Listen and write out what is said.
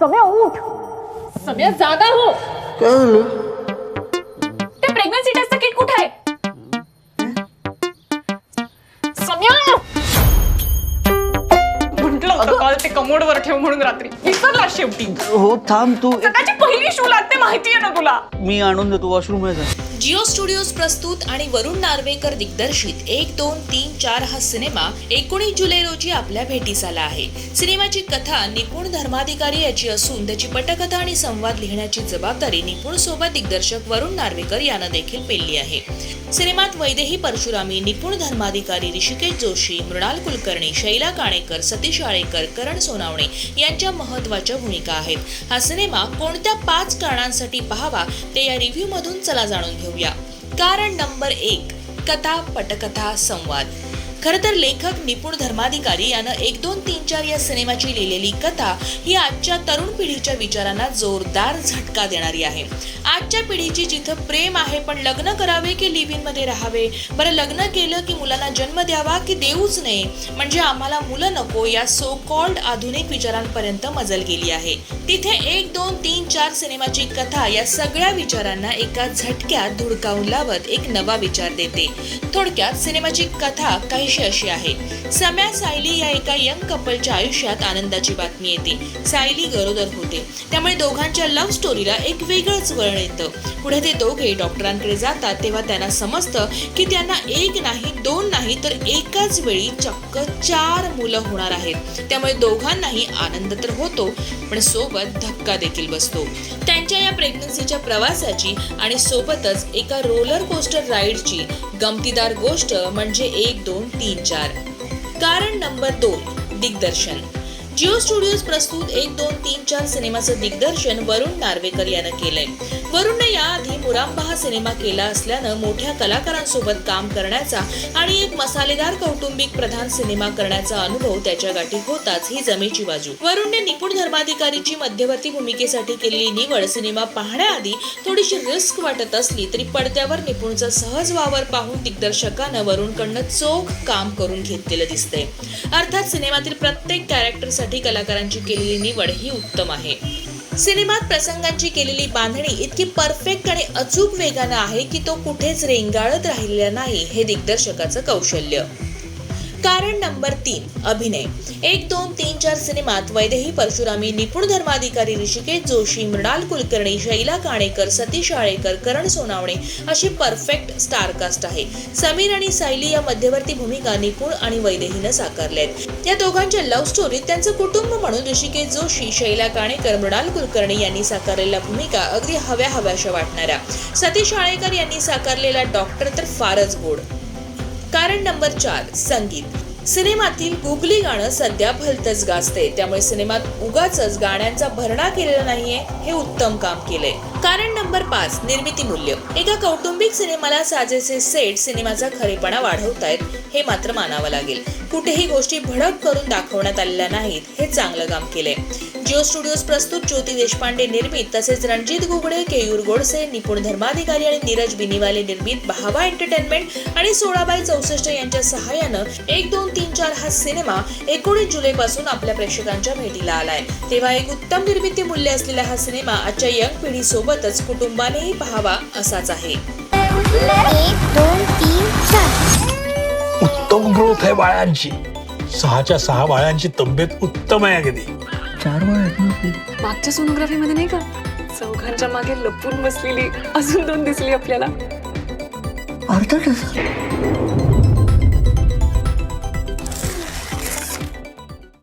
सम्या उठ. सम्या जागा हो. काय झालं ते प्रेग्नन्सी टेस्टचं किट कुठे आहे? सम्या म्हटलं होतं काल ते कमोडवर ठेव म्हणून रात्री. विसरला शेवटी. हो थांब तू. सकाळची पहिली शू लागते माहितीये ना तुला. मी आणून देतो वॉशरूम आहे का जिओ स्टुडिओज प्रस्तुत आणि वरुण नार्वेकर दिग्दर्शित एक दोन तीन चार हा सिनेमा एकोणीस जुलै रोजी आपल्या भेटीस आला आहे. सिनेमाची कथा निपुण धर्माधिकारी याची असून त्याची पटकथा आणि संवाद लिहिण्याची जबाबदारी निपुण सोबत दिग्दर्शक वरुण नार्वेकर यानं देखील पेलली आहे. सिनेमात वैदेही परशुरामी निपुण धर्माधिकारी ऋषिकेश जोशी मृणाल कुलकर्णी शैला काणेकर सतीश आळेकर करण सोनावणे यांच्या महत्त्वाच्या भूमिका आहेत. हा सिनेमा कोणत्या पाच कारणांसाठी पाहावा ते या रिव्ह्यू मधून चला जाणून घेऊ. घेऊया कारण नंबर एक कथा पटकथा संवाद. खरं तर लेखक निपुण धर्माधिकारी यानं एक दोन तीन चार या सिनेमाची लिहिलेली कथा ही आजच्या तरुण पिढीच्या विचारांना जोरदार झटका देणारी आहे. आजच्या पिढीची जिथं प्रेम आहे पण लग्न करावे की लिव्हमध्ये राहावे? बरं लग्न केलं की मुलांना जन्म द्यावा की देऊच नये? म्हणजे आम्हाला मुलं नको या सो कॉल्ड आधुनिक विचारांपर्यंत मजल गेली आहे. तिथे एक दोन तीन चार सिनेमाची कथा या सगळ्या विचारांना एका झटक्यात धुडकावून लावत एक नवा विचार देते. थोडक्यात सिनेमाची कथा काहीशी अशी आहे. सम्या सायली या एका यंग कपलच्या आयुष्यात आनंदाची बातमी येते. सायली गरोदर होते. त्यामुळे दोघांच्या लव्ह स्टोरीला एक वेगळंच वळण येतं पुढे ते दोघे डॉक्टरांकडे जातात तेव्हा त्यांना समजतं की त्यांना एक नाही दोन नाही तर एकाच वेळी चक्क चार मुलं होणार आहेत. त्यामुळे दोघांनाही आनंद तर होतो पण सोबत धक्का देखील बसतो. त्यांच्या या प्रेग्नन्सीच्या प्रवासाची आणि सोबतच एका रोलर कोस्टर राईडची गमतीदार गोष्ट म्हणजे एक दोन तीन चार. कारण नंबर दोन दिग्दर्शन. जिओ स्टुडिओज प्रस्तुत एक दोन तीन चार सिनेमाचं दिग्दर्शन वरुण नार्वेकर यानं केलंय. वरुणने याआधी मुरांबा हा सिनेमा केला असल्यानं मोठ्या कलाकारांसोबत काम करण्याचा आणि एक मसालेदार कौटुंबिक प्रधान सिनेमा करण्याचा अनुभव त्याच्या गाठी होताच ही जमेची बाजू. वरुणने निपुण धर्माधिकारीची मध्यवर्ती भूमिकेसाठी केलेली निवड सिनेमा पाहण्याआधी थोडीशी रिस्क वाटत असली तरी पडद्यावर निपुणचा सहज वावर पाहून दिग्दर्शकानं वरुणकडनं चोख काम करून घेतलेलं दिसतंय. अर्थात सिनेमातील प्रत्येक कॅरेक्टरसाठी कलाकारांची केलेली निवड ही उत्तम आहे. सिनेमात प्रसंगांची केलेली बांधणी इतकी परफेक्ट आणि अचूक वेगानं आहे की तो कुठेच रेंगाळत राहिलेला नाही हे दिग्दर्शकाचं कौशल्य. कारण नंबर तीन अभिनय. एक दोन तीन चार सिनेमात वैदेही परशुरामी निपुण धर्माधिकारी ऋषिकेश जोशी मृणाल कुलकर्णी शैला काणेकर सतीश आळेकर करण सोनावणे अशी परफेक्ट स्टारकास्ट आहे. समीर आणि सायली या मध्यवर्ती भूमिका निपुण आणि वैदेहीनं साकारल्यात. या दोघांच्या लव्ह स्टोरीत त्यांचं कुटुंब म्हणून ऋषिकेश जोशी शैला काणेकर मृणाल कुलकर्णी यांनी साकारलेल्या भूमिका अगदी हव्या हव्याशा वाटणाऱ्या. सतीश आळेकर यांनी साकारलेला डॉक्टर तर फारच गोड. कारण नंबर चार संगीत. सिनेमातील गुगली गाणं सध्या भलतच गाजते त्यामुळे सिनेमात उगाच गाण्यांचा भरणा केलेला नाहीये हे उत्तम काम केलंय. कारण नंबर पाच निर्मिती मूल्य. एका कौटुंबिक सिनेमाला साजेसे सेट सिनेमाचा खरेपणा वाढवतायत हे मात्र मानावं लागेल. कुठेही गोष्टी भडक करून दाखवण्यात आलेल्या नाहीत हे चांगलं काम केलंय. जिओ स्टुडिओज प्रस्तुत ज्योती देशपांडे निर्मित तसेच रणजित घुगडे केयूर गोडसे निपुण धर्माधिकारी आणि नीरज बिनीवाले निर्मित बहावा एंटरटेनमेंट आणि सोळाबाई चौसष्ट यांच्या सहाय्यानं एक दोन तीन चार हा सिनेमा एकोणीस जुलै पासून आपल्या प्रेक्षकांच्या भेटीला आलाय. तेव्हा एक उत्तम निर्मिती मूल्य असलेला हा सिनेमा आजच्या यंग पिढी सोबतच कुटुंबानेही पाहावा असाच आहे. उत्तम ग्रोथ आहे बाळांची. सहाच्या सहा बाळांची तब्येत उत्तम आहे अगदी. चार वेळा ते. मागच्या सोनोग्राफी मध्ये नाही का? चौघांच्या मागे लपून बसलेली अजून दोन दिसली आपल्याला. अर्धा तास.